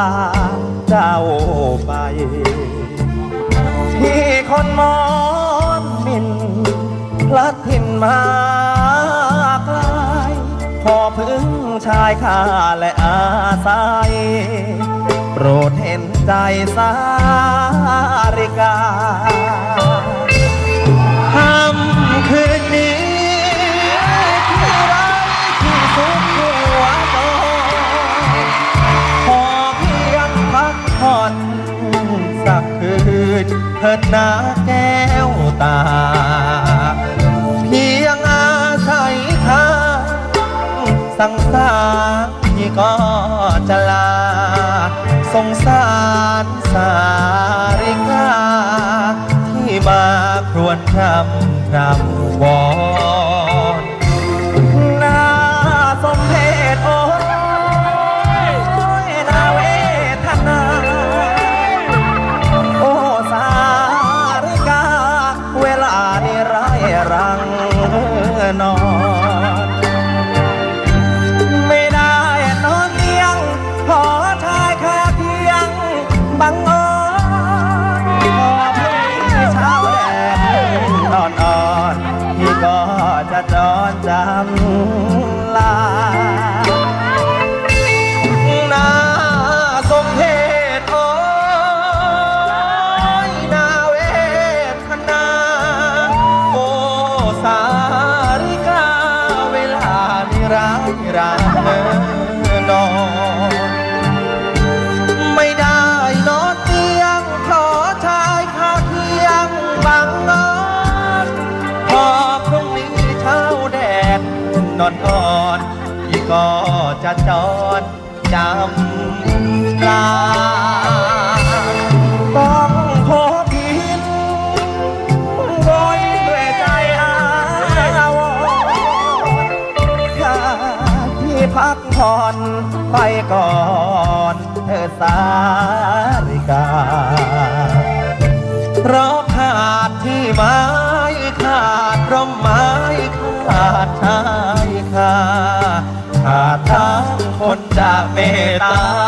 พี่ก็จะลาเจ้าไปที่คนมอนมินพลัดถิ่นมาไกลพอพึ่งชายคาและอาศัยโปรดเห็นใจสาริกา เถิดนาแก้วตา เพียงอาศัยทางสังสารที่ก็จะลา สงสารสาริกาที่มาครวญครำครำวอ นอน ไม่ได้นอนเตียง ขอชายคาเทียงบังอ่อนขอเพียงเช้าแดดนอนอ่อนพี่ก็จะจอนจำ รายราเนินอนไม่ได้นอนเตียงขอชายคาเคียงบังนอนพอพรุ่งนี้เช้าแดดนอนก่อนพี่ก็จะจอดจำลา พักผ่อนไปก่อนเธอสาริกาเพราะขาดที่ไม้ขาดร่มไม้ขาดชายคาขาดทางคนจะเมตตา